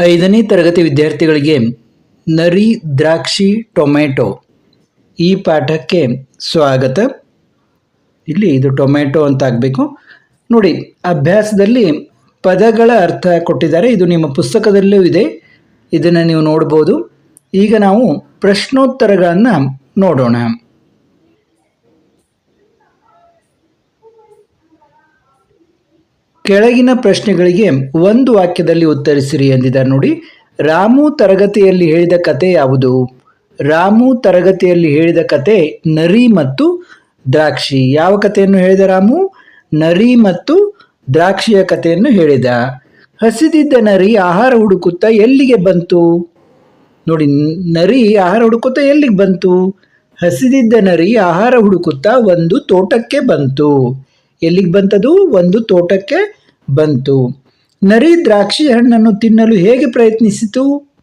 ಐದನೇ ತರಗತಿ ವಿದ್ಯಾರ್ಥಿಗಳಿಗೆ ನರಿ ದ್ರಾಕ್ಷಿ ಟೊಮೆಟೊ. ಈ ಪಾಠಕ್ಕೆ ಸ್ವಾಗತ. ಇಲ್ಲಿ ಇದು ಟೊಮೆಟೊ ಅಂತ ಆಗಬೇಕು. ನೋಡಿ, ಅಭ್ಯಾಸದಲ್ಲಿ ಪದಗಳ ಅರ್ಥ ಕೊಟ್ಟಿದ್ದಾರೆ. ಇದು ನಿಮ್ಮ ಪುಸ್ತಕದಲ್ಲೂ ಇದೆ. ಇದನ್ನು ನೀವು ನೋಡ್ಬೋದು. ಈಗ ನಾವು ಪ್ರಶ್ನೋತ್ತರಗಳನ್ನು ನೋಡೋಣ. ಕೆಳಗಿನ ಪ್ರಶ್ನೆಗಳಿಗೆ ಒಂದು ವಾಕ್ಯದಲ್ಲಿ ಉತ್ತರಿಸಿರಿ ಎಂದಿದ್ದಾರೆ ನೋಡಿ. ರಾಮು ತರಗತಿಯಲ್ಲಿ ಹೇಳಿದ ಕತೆ ಯಾವುದು? ರಾಮು ತರಗತಿಯಲ್ಲಿ ಹೇಳಿದ ಕತೆ ನರಿ ಮತ್ತು ದ್ರಾಕ್ಷಿ. ಯಾವ ಕಥೆಯನ್ನು ಹೇಳಿದ ರಾಮು? ನರಿ ಮತ್ತು ದ್ರಾಕ್ಷಿಯ ಕಥೆಯನ್ನು ಹೇಳಿದ. ಹಸಿದಿದ್ದ ನರಿ ಆಹಾರ ಹುಡುಕುತ್ತಾ ಎಲ್ಲಿಗೆ ಬಂತು? ನೋಡಿ, ನರಿ ಆಹಾರ ಹುಡುಕುತ್ತಾ ಎಲ್ಲಿಗೆ ಬಂತು? ಹಸಿದಿದ್ದ ನರಿ ಆಹಾರ ಹುಡುಕುತ್ತಾ ಒಂದು ತೋಟಕ್ಕೆ ಬಂತು. ಎಲ್ಲಿಗೆ ಬಂತದು? ಒಂದು ತೋಟಕ್ಕೆ ಬಂತು. ನರಿ ದ್ರಾಕ್ಷಿ ಹಣ್ಣನ್ನು ತಿನ್ನಲು ಹೇಗೆ ಪ್ರಯತ್ನಿಸಿತು?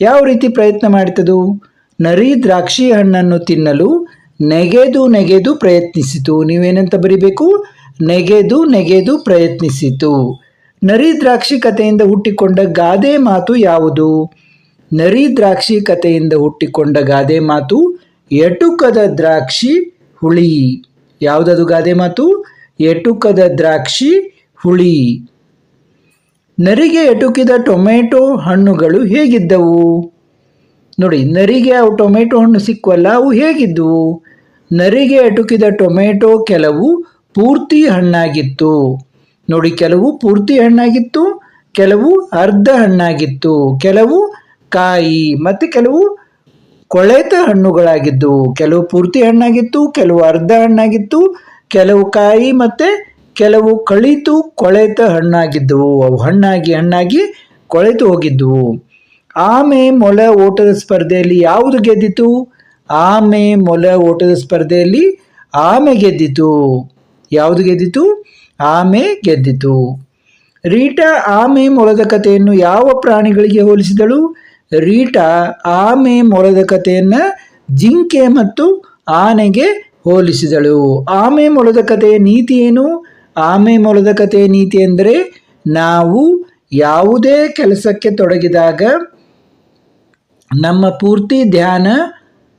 ಯಾವ ರೀತಿ ಪ್ರಯತ್ನ ಮಾಡಿತದು? ನರಿ ದ್ರಾಕ್ಷಿ ಹಣ್ಣನ್ನು ತಿನ್ನಲು ನೆಗೆದು ನೆಗೆದು ಪ್ರಯತ್ನಿಸಿತು. ನೀವೇನಂತ ಬರಿಬೇಕು? ನೆಗೆದು ನೆಗೆದು ಪ್ರಯತ್ನಿಸಿತು. ನರಿ ದ್ರಾಕ್ಷಿ ಕಥೆಯಿಂದ ಹುಟ್ಟಿಕೊಂಡ ಗಾದೆ ಮಾತು ಯಾವುದು? ನರಿ ದ್ರಾಕ್ಷಿ ಕಥೆಯಿಂದ ಹುಟ್ಟಿಕೊಂಡ ಗಾದೆ ಮಾತು ಎಟುಕದ ದ್ರಾಕ್ಷಿ ಹುಳಿ. ಯಾವುದದು ಗಾದೆ ಮಾತು? ಎಟುಕದ ದ್ರಾಕ್ಷಿ ಹುಳಿ. ನರಿಗೆ ಎಟುಕಿದ ಟೊಮೆಟೊ ಹಣ್ಣುಗಳು ಹೇಗಿದ್ದವು? ನೋಡಿ, ನರಿಗೆ ಅವು ಟೊಮೆಟೊ ಹಣ್ಣು ಸಿಕ್ಕವಲ್ಲ, ಅವು ಹೇಗಿದ್ದವು ನರಿಗೆ ಎಟುಕಿದ ಟೊಮೆಟೊ ಕೆಲವು ಪೂರ್ತಿ ಹಣ್ಣಾಗಿತ್ತು. ನೋಡಿ, ಕೆಲವು ಪೂರ್ತಿ ಹಣ್ಣಾಗಿತ್ತು, ಕೆಲವು ಅರ್ಧ ಹಣ್ಣಾಗಿತ್ತು, ಕೆಲವು ಕಾಯಿ, ಮತ್ತು ಕೆಲವು ಕೊಳೆತ ಹಣ್ಣುಗಳಾಗಿದ್ದವು ಕೆಲವು ಪೂರ್ತಿ ಹಣ್ಣಾಗಿತ್ತು, ಕೆಲವು ಅರ್ಧ ಹಣ್ಣಾಗಿತ್ತು ಕೆಲವು ಕಾಯಿ ಮತ್ತು ಕೆಲವು ಕಳಿತು ಕೊಳೆತ ಹಣ್ಣಾಗಿದ್ದವು. ಅವು ಹಣ್ಣಾಗಿ ಹಣ್ಣಾಗಿ ಕೊಳೆತು ಹೋಗಿದ್ದವು. ಆಮೆ ಮೊಲ ಓಟದ ಸ್ಪರ್ಧೆಯಲ್ಲಿ ಯಾವುದು ಗೆದ್ದಿತು? ಆಮೆ ಮೊಲ ಓಟದ ಸ್ಪರ್ಧೆಯಲ್ಲಿ ಆಮೆ ಗೆದ್ದಿತು. ಯಾವುದು ಗೆದ್ದಿತು? ಆಮೆ ಗೆದ್ದಿತು. ರೀಟಾ ಆಮೆ ಮೊಲದ ಕಥೆಯನ್ನು ಯಾವ ಪ್ರಾಣಿಗಳಿಗೆ ಹೋಲಿಸಿದಳು? ರೀಟಾ ಆಮೆ ಮೊಲದ ಕಥೆಯನ್ನು ಜಿಂಕೆ ಮತ್ತು ಆನೆಗೆ ಹೋಲಿಸಿದಳು. ಆಮೆ ಮೊಲದ ಕಥೆಯ ನೀತಿ ಏನು? ಆಮೆ ಮೊಲದ ಕಥೆಯ ನೀತಿ ಅಂದರೆ ನಾವು ಯಾವುದೇ ಕೆಲಸಕ್ಕೆ ತೊಡಗಿದಾಗ ನಮ್ಮ ಪೂರ್ತಿ ಧ್ಯಾನ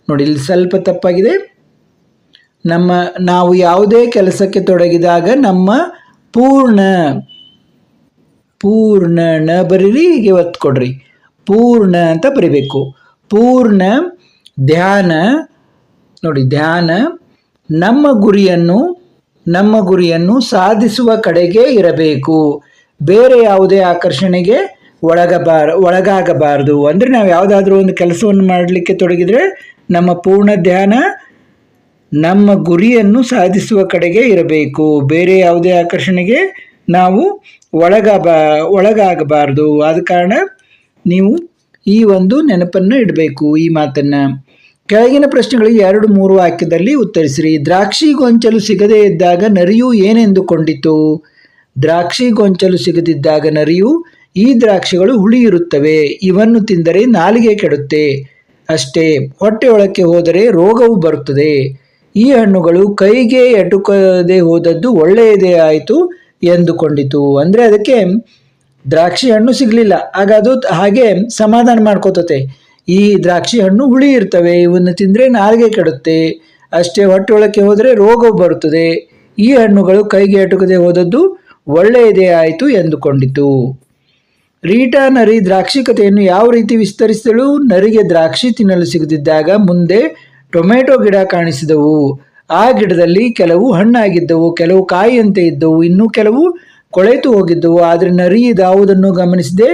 ನೋಡಿ ಇಲ್ಲಿ ಸ್ವಲ್ಪ ತಪ್ಪಾಗಿದೆ. ನಮ್ಮ ನಾವು ಯಾವುದೇ ಕೆಲಸಕ್ಕೆ ತೊಡಗಿದಾಗ ನಮ್ಮ ಪೂರ್ಣ ಪೂರ್ಣ ನ ಬರೀರಿ, ಹೀಗೆ ಒತ್ತು ಕೊಡ್ರಿ. ಪೂರ್ಣ ಅಂತ ಬರಿಬೇಕು. ಪೂರ್ಣ ಧ್ಯಾನ ನೋಡಿ ಧ್ಯಾನ ನಮ್ಮ ಗುರಿಯನ್ನು ನಮ್ಮ ಗುರಿಯನ್ನು ಸಾಧಿಸುವ ಕಡೆಗೆ ಇರಬೇಕು. ಬೇರೆ ಯಾವುದೇ ಆಕರ್ಷಣೆಗೆ ಒಳಗಬಾರ, ಒಳಗಾಗಬಾರದು. ಅಂದರೆ ನಾವು ಯಾವುದಾದ್ರೂ ಒಂದು ಕೆಲಸವನ್ನು ಮಾಡಲಿಕ್ಕೆ ತೊಡಗಿದರೆ ನಮ್ಮ ಪೂರ್ಣ ಧ್ಯಾನ ನಮ್ಮ ಗುರಿಯನ್ನು ಸಾಧಿಸುವ ಕಡೆಗೆ ಇರಬೇಕು. ಬೇರೆ ಯಾವುದೇ ಆಕರ್ಷಣೆಗೆ ನಾವು ಒಳಗಬಾ, ಒಳಗಾಗಬಾರದು. ಆದ ಕಾರಣ ನೀವು ಈ ಒಂದು ನೆನಪನ್ನು ಇಡಬೇಕು, ಈ ಮಾತನ್ನು. ಕೆಳಗಿನ ಪ್ರಶ್ನೆಗಳಿಗೆ ಎರಡು ಮೂರು ವಾಕ್ಯದಲ್ಲಿ ಉತ್ತರಿಸಿರಿ. ದ್ರಾಕ್ಷಿ ಗೊಂಚಲು ಸಿಗದೇ ಇದ್ದಾಗ ನರಿಯು ಏನೆಂದುಕೊಂಡಿತು? ದ್ರಾಕ್ಷಿ ಗೊಂಚಲು ಸಿಗದಿದ್ದಾಗ ನರಿಯು, ಈ ದ್ರಾಕ್ಷಿಗಳು ಹುಳಿ ಇರುತ್ತವೆ ಇವನ್ನು ತಿಂದರೆ ನಾಲಿಗೆ ಕೆಡುತ್ತೆ. ಅಷ್ಟೇ ಹೊಟ್ಟೆಯೊಳಕ್ಕೆ ಹೋದರೆ ರೋಗವು ಬರುತ್ತದೆ. ಈ ಹಣ್ಣುಗಳು ಕೈಗೆ ಎಟುಕದೆ ಹೋದದ್ದು ಒಳ್ಳೆಯದೇ ಆಯಿತು ಎಂದುಕೊಂಡಿತು. ಅಂದರೆ ಅದಕ್ಕೆ ದ್ರಾಕ್ಷಿ ಹಣ್ಣು ಸಿಗಲಿಲ್ಲ. ಆಗ ಅದು ಹಾಗೆ ಸಮಾಧಾನ ಮಾಡ್ಕೋತತೆ. ಈ ದ್ರಾಕ್ಷಿ ಹಣ್ಣು ಹುಳಿ ಇರ್ತವೆ, ಇವನ್ನು ತಿಂದರೆ ನಾರಿಗೆ ಕೆಡುತ್ತೆ. ಅಷ್ಟೇ ಹೊಟ್ಟೆ ಒಳಕ್ಕೆ ಹೋದರೆ ರೋಗ ಬರುತ್ತದೆ. ಈ ಹಣ್ಣುಗಳು ಕೈಗೆ ಅಟುಕದೆ ಹೋದದ್ದು ಒಳ್ಳೆಯದೇ ಆಯಿತು ಎಂದುಕೊಂಡಿತು. ರೀಟಾ ನರಿ ದ್ರಾಕ್ಷಿ ಕಥೆಯನ್ನು ಯಾವ ರೀತಿ ವಿಸ್ತರಿಸಿದಳು? ನರಿಗೆ ದ್ರಾಕ್ಷಿ ತಿನ್ನಲು ಸಿಗದಿದ್ದಾಗ ಮುಂದೆ ಟೊಮೆಟೊ ಗಿಡ ಕಾಣಿಸಿದವು. ಆ ಗಿಡದಲ್ಲಿ ಕೆಲವು ಹಣ್ಣಾಗಿದ್ದವು, ಕೆಲವು ಕಾಯಿಯಂತೆ ಇದ್ದವು, ಇನ್ನೂ ಕೆಲವು ಕೊಳೆತು ಹೋಗಿದ್ದವು. ಆದರೆ ನರಿ ಇದಾವುದನ್ನು ಗಮನಿಸದೆ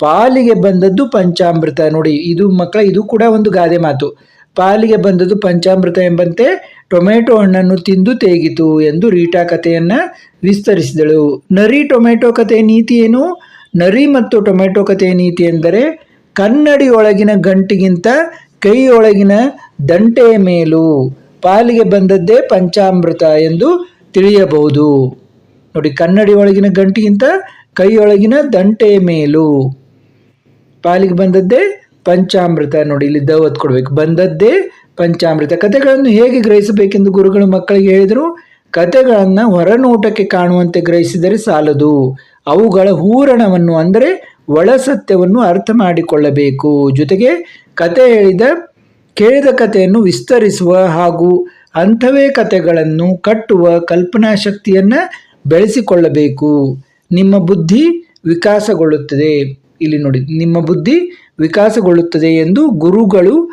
ಪಾಲಿಗೆ ಬಂದದ್ದು ಪಂಚಾಮೃತ. ನೋಡಿ, ಇದು ಮಕ್ಕಳ, ಇದು ಕೂಡ ಒಂದು ಗಾದೆ ಮಾತು. ಪಾಲಿಗೆ ಬಂದದ್ದು ಪಂಚಾಮೃತ ಎಂಬಂತೆ ಟೊಮೆಟೊ ಹಣ್ಣನ್ನು ತಿಂದು ತೇಗಿತು ಎಂದು ರೀಟಾ ಕಥೆಯನ್ನು ವಿಸ್ತರಿಸಿದಳು. ನರಿ ಟೊಮೆಟೊ ಕಥೆಯ ನೀತಿ ಏನು? ನರಿ ಮತ್ತು ಟೊಮೆಟೊ ಕಥೆಯ ನೀತಿ ಎಂದರೆ ಕನ್ನಡಿಯೊಳಗಿನ ಗಂಟಿಗಿಂತ ಕೈಯೊಳಗಿನ ದಂಟೆಯ ಮೇಲು. ಪಾಲಿಗೆ ಬಂದದ್ದೇ ಪಂಚಾಮೃತ ಎಂದು ತಿಳಿಯಬಹುದು. ನೋಡಿ ಕನ್ನಡಿ ಒಳಗಿನ ಗಂಟಿಗಿಂತ ಕೈಯೊಳಗಿನ ದಂಟೆಯ ಮೇಲು. ಪಾಲಿಗೆ ಬಂದದ್ದೇ ಪಂಚಾಮೃತ ನೋಡಿ, ಇಲ್ಲಿ ದವತ್ ಕೊಡ್ಬೇಕು. ಬಂದದ್ದೇ ಪಂಚಾಮೃತ. ಕಥೆಗಳನ್ನು ಹೇಗೆ ಗ್ರಹಿಸಬೇಕೆಂದು ಗುರುಗಳು ಮಕ್ಕಳಿಗೆ ಹೇಳಿದರು, ಕಥೆಗಳನ್ನು ಹೊರನೋಟಕ್ಕೆ ಕಾಣುವಂತೆ ಗ್ರಹಿಸಿದರೆ ಸಾಲದು. ಅವುಗಳ ಹೂರಣವನ್ನು ಅಂದರೆ ಒಳ ಸತ್ಯವನ್ನು ಅರ್ಥ ಮಾಡಿಕೊಳ್ಳಬೇಕು. ಜೊತೆಗೆ ಕತೆ ಹೇಳಿದ, ಕೇಳಿದ ಕಥೆಯನ್ನು ವಿಸ್ತರಿಸುವ ಹಾಗೂ ಅಂಥವೇ ಕಥೆಗಳನ್ನು ಕಟ್ಟುವ ಕಲ್ಪನಾ ಶಕ್ತಿಯನ್ನು ಬೆಳೆಸಿಕೊಳ್ಳಬೇಕು. ನಿಮ್ಮ ಬುದ್ಧಿ ವಿಕಾಸಗೊಳ್ಳುತ್ತದೆ. ಇಲ್ಲಿ ನೋಡಿ, ನಿಮ್ಮ ಬುದ್ಧಿ ವಿಕಾಸಗೊಳ್ಳುತ್ತದೆ ಎಂದು ಗುರುಗಳು,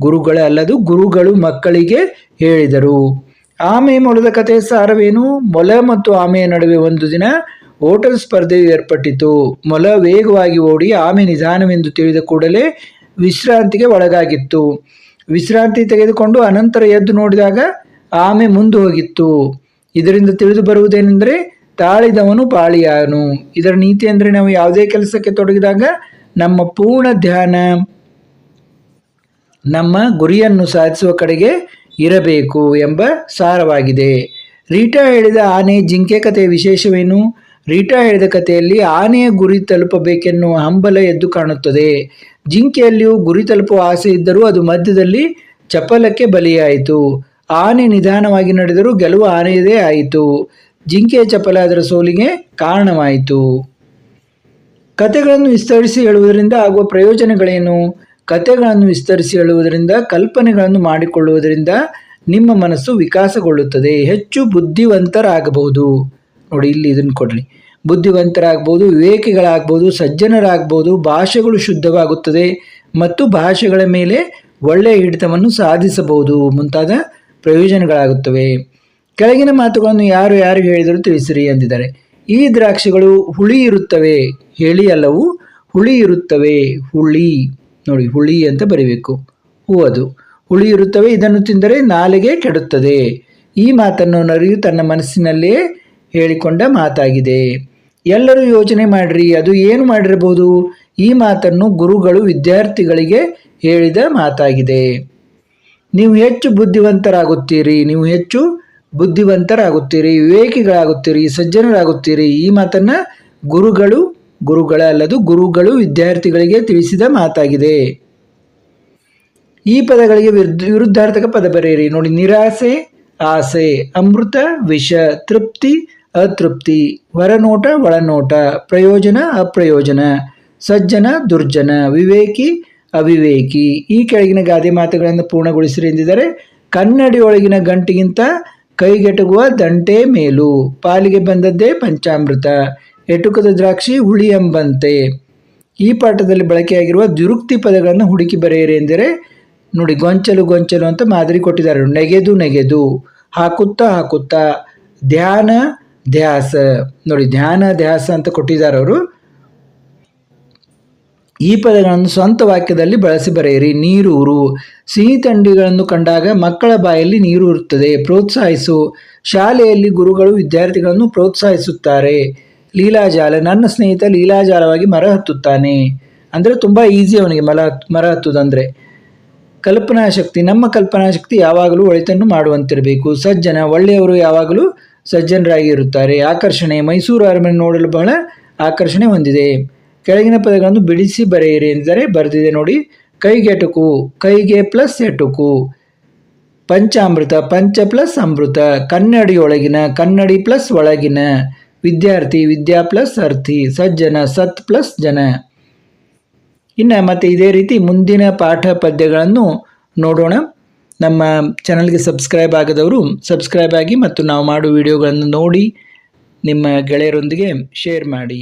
ಗುರುಗಳೇ ಅಲ್ಲದು ಗುರುಗಳು ಮಕ್ಕಳಿಗೆ ಹೇಳಿದರು. ಆಮೆ ಮೊಲದ ಕಥೆಯ ಸಾರವೇನು? ಮೊಲ ಮತ್ತು ಆಮೆಯ ನಡುವೆ ಒಂದು ದಿನ ಓಟದ ಸ್ಪರ್ಧೆಯು ಏರ್ಪಟ್ಟಿತು. ಮೊಲ ವೇಗವಾಗಿ ಓಡಿ ಆಮೆ ನಿಧಾನವೆಂದು ತಿಳಿದ ಕೂಡಲೇ ವಿಶ್ರಾಂತಿಗೆ ಒಳಗಾಗಿತ್ತು. ವಿಶ್ರಾಂತಿ ತೆಗೆದುಕೊಂಡು ಅನಂತರ ಎದ್ದು ನೋಡಿದಾಗ ಆಮೆ ಮುಂದೆ ಹೋಗಿತ್ತು. ಇದರಿಂದ ತಿಳಿದು ಬರುವುದೇನೆಂದರೆ ತಾಳಿದವನು ಪಾಳಿಯಾನು. ಇದರ ನೀತಿ ಅಂದರೆ ನಾವು ಯಾವುದೇ ಕೆಲಸಕ್ಕೆ ತೊಡಗಿದಾಗ ನಮ್ಮ ಪೂರ್ಣ ಧ್ಯಾನ, ನಮ್ಮ ಗುರಿಯನ್ನು ಸಾಧಿಸುವ ಕಡೆಗೆ ಇರಬೇಕು ಎಂಬ ಸಾರವಾಗಿದೆ. ರೀಟಾ ಹೇಳಿದ ಆನೆ ಜಿಂಕೆ ಕಥೆಯ ವಿಶೇಷವೇನು? ರೀಟಾ ಹೇಳಿದ ಕಥೆಯಲ್ಲಿ ಆನೆಯ ಗುರಿ ತಲುಪಬೇಕೆನ್ನುವ ಹಂಬಲ ಎದ್ದು ಕಾಣುತ್ತದೆ. ಜಿಂಕೆಯಲ್ಲಿಯೂ ಗುರಿ ತಲುಪುವ ಆಸೆ ಇದ್ದರೂ ಅದು ಮಧ್ಯದಲ್ಲಿ ಚಪಲಕ್ಕೆ ಬಲಿಯಾಯಿತು. ಆನೆ ನಿಧಾನವಾಗಿ ನಡೆದರೂ ಗೆಲುವು ಆನೆಯದೇ ಆಯಿತು. ಜಿಂಕೆಯ ಚಪಲ ಅದರ ಸೋಲಿಗೆ ಕಾರಣವಾಯಿತು. ಕತೆಗಳನ್ನು ವಿಸ್ತರಿಸಿ ಹೇಳುವುದರಿಂದ ಆಗುವ ಪ್ರಯೋಜನಗಳೇನು? ಕತೆಗಳನ್ನು ವಿಸ್ತರಿಸಿ ಹೇಳುವುದರಿಂದ, ಕಲ್ಪನೆಗಳನ್ನು ಮಾಡಿಕೊಳ್ಳುವುದರಿಂದ ನಿಮ್ಮ ಮನಸ್ಸು ವಿಕಾಸಗೊಳ್ಳುತ್ತದೆ. ಹೆಚ್ಚು ಬುದ್ಧಿವಂತರಾಗಬಹುದು. ನೋಡಿ, ಇಲ್ಲಿ ಇದನ್ನು ಕೊಡ್ರಿ ಬುದ್ಧಿವಂತರಾಗ್ಬೋದು ವಿವೇಕಿಗಳಾಗ್ಬೋದು ಸಜ್ಜನರಾಗ್ಬೋದು ಭಾಷೆಗಳು ಶುದ್ಧವಾಗುತ್ತದೆ ಮತ್ತು ಭಾಷೆಗಳ ಮೇಲೆ ಒಳ್ಳೆಯ ಹಿಡಿತವನ್ನು ಸಾಧಿಸಬಹುದು. ಮುಂತಾದ ಪ್ರಯೋಜನಗಳಾಗುತ್ತವೆ. ಕೆಳಗಿನ ಮಾತುಗಳನ್ನು ಯಾರು ಯಾರು ಹೇಳಿದರೂ ತಿಳಿಸಿರಿ ಎಂದಿದ್ದಾರೆ. ಈ ದ್ರಾಕ್ಷಿಗಳು ಹುಳಿ ಇರುತ್ತವೆ ಹೇಳಿ ಅಲ್ಲವು ಹುಳಿ ಇರುತ್ತವೆ, ಹುಳಿ. ನೋಡಿ, ಹುಳಿ ಅಂತ ಬರಿಬೇಕು. ಹೂ ಅದು. ಹುಳಿ ಇರುತ್ತವೆ, ಇದನ್ನು ತಿಂದರೆ ನಾಲಿಗೆ ಕೆಡುತ್ತದೆ. ಈ ಮಾತನ್ನು ನರಿಯು ತನ್ನ ಮನಸ್ಸಿನಲ್ಲೇ ಹೇಳಿಕೊಂಡ ಮಾತಾಗಿದೆ. ಎಲ್ಲರೂ ಯೋಚನೆ ಮಾಡ್ರಿ, ಅದು ಏನು ಮಾಡಿರಬಹುದು? ಈ ಮಾತನ್ನು ಗುರುಗಳು ವಿದ್ಯಾರ್ಥಿಗಳಿಗೆ ಹೇಳಿದ ಮಾತಾಗಿದೆ. ನೀವು ಹೆಚ್ಚು ಬುದ್ಧಿವಂತರಾಗುತ್ತೀರಿ, ನೀವು ಹೆಚ್ಚು ಬುದ್ಧಿವಂತರಾಗುತ್ತೀರಿ, ವಿವೇಕಿಗಳಾಗುತ್ತೀರಿ, ಸಜ್ಜನರಾಗುತ್ತೀರಿ. ಈ ಮಾತನ್ನ ಗುರುಗಳು, ಗುರುಗಳ ಅಲ್ಲದು ಗುರುಗಳು ವಿದ್ಯಾರ್ಥಿಗಳಿಗೆ ತಿಳಿಸಿದ ಮಾತಾಗಿದೆ. ಈ ಪದಗಳಿಗೆ ವಿರುದ್ಧ, ವಿರುದ್ಧಾರ್ಥಕ ಪದ ಬರೆಯಿರಿ. ನೋಡಿ, ನಿರಾಸೆ, ಆಸೆ, ಅಮೃತ, ವಿಷ, ತೃಪ್ತಿ, ಅತೃಪ್ತಿ ಹೊರನೋಟ ಒಳನೋಟ, ಪ್ರಯೋಜನ, ಅಪ್ರಯೋಜನ, ಸಜ್ಜನ, ದುರ್ಜನ, ವಿವೇಕಿ, ಅವಿವೇಕಿ. ಈ ಕೆಳಗಿನ ಗಾದೆ ಮಾತುಗಳನ್ನು ಪೂರ್ಣಗೊಳಿಸಿರಿ ಎಂದಿದ್ದಾರೆ, ಕನ್ನಡಿಯೊಳಗಿನ ಗಂಟಿಗಿಂತ ಕೈಗೆಟುಕುವ ದಂಟೆ ಮೇಲು. ಪಾಲಿಗೆ ಬಂದದ್ದೇ ಪಂಚಾಮೃತ. ಎಟುಕದ ದ್ರಾಕ್ಷಿ ಹುಳಿ ಎಂಬಂತೆ ಈ ಪಾಠದಲ್ಲಿ ಬಳಕೆಯಾಗಿರುವ ದುರುಕ್ತಿ ಪದಗಳನ್ನು ಹುಡುಕಿ ಬರೆಯಿರಿ ಎಂದರೆ, ನೋಡಿ, ಗೊಂಚಲು ಗೊಂಚಲು ಅಂತ ಮಾದರಿ ಕೊಟ್ಟಿದ್ದಾರೆ. ನೆಗೆದು ನೆಗೆದು. ಹಾಕುತ್ತಾ ಹಾಕುತ್ತಾ. ಧ್ಯಾನ ಧ್ಯಾಸ. ನೋಡಿ, ಧ್ಯಾನ ಧ್ಯಾಸ ಅಂತ ಕೊಟ್ಟಿದ್ದಾರೆ ಅವರು. ಈ ಪದಗಳನ್ನು ಸ್ವಂತ ವಾಕ್ಯದಲ್ಲಿ ಬಳಸಿ ಬರೆಯಿರಿ. ನೀರೂರು ಸಿಹಿ ತಂಡಿಗಳನ್ನು ಕಂಡಾಗ ಮಕ್ಕಳ ಬಾಯಲ್ಲಿ ನೀರು ಇರುತ್ತದೆ. ಪ್ರೋತ್ಸಾಹಿಸು. ಶಾಲೆಯಲ್ಲಿ ಗುರುಗಳು ವಿದ್ಯಾರ್ಥಿಗಳನ್ನು ಪ್ರೋತ್ಸಾಹಿಸುತ್ತಾರೆ. ಲೀಲಾಜಾಲ ನನ್ನ ಸ್ನೇಹಿತ ಲೀಲಾಜಾಲವಾಗಿ ಮರ ಹತ್ತುತ್ತಾನೆ. ಅಂದರೆ ತುಂಬ ಈಸಿ ಅವನಿಗೆ ಮರ ಮರ ಹತ್ತುವುದಂದರೆ ಕಲ್ಪನಾ ಶಕ್ತಿ. ನಮ್ಮ ಕಲ್ಪನಾ ಶಕ್ತಿ ಯಾವಾಗಲೂ ಒಳಿತನ್ನು ಮಾಡುವಂತಿರಬೇಕು. ಸಜ್ಜನ, ಒಳ್ಳೆಯವರು ಯಾವಾಗಲೂ ಸಜ್ಜನರಾಗಿ ಇರುತ್ತಾರೆ. ಆಕರ್ಷಣೆ. ಮೈಸೂರು ಅರಮನೆ ನೋಡಲು ಬಹಳ ಆಕರ್ಷಣೆ ಹೊಂದಿದೆ. ಕೆಳಗಿನ ಪದಗಳನ್ನು ಬಿಡಿಸಿ ಬರೆಯಿರಿ ಎಂದರೆ ಬರೆದಿದೆ ನೋಡಿ. ಕೈಗೆಟುಕು ಕೈಗೆ ಪ್ಲಸ್ ಎಟುಕು. ಪಂಚಾಮೃತ, ಪಂಚ ಪ್ಲಸ್ ಅಮೃತ. ಕನ್ನಡಿಯೊಳಗಿನ, ಕನ್ನಡಿ ಪ್ಲಸ್ ಒಳಗಿನ. ವಿದ್ಯಾರ್ಥಿ, ವಿದ್ಯಾ ಪ್ಲಸ್ ಅರ್ಥಿ. ಸಜ್ಜನ, ಸತ್ ಪ್ಲಸ್ ಜನ. ಇನ್ನು ಮತ್ತೆ ಇದೇ ರೀತಿ ಮುಂದಿನ ಪಾಠ ಪದ್ಯಗಳನ್ನು ನೋಡೋಣ. ನಮ್ಮ ಚಾನಲ್ಗೆ ಸಬ್ಸ್ಕ್ರೈಬ್ ಆಗದವರು ಸಬ್ಸ್ಕ್ರೈಬ್ ಆಗಿ ಮತ್ತು ನಾವು ಮಾಡುವ ವಿಡಿಯೋಗಳನ್ನು ನೋಡಿ. ನಿಮ್ಮ ಗೆಳೆಯರೊಂದಿಗೆ ಶೇರ್ ಮಾಡಿ.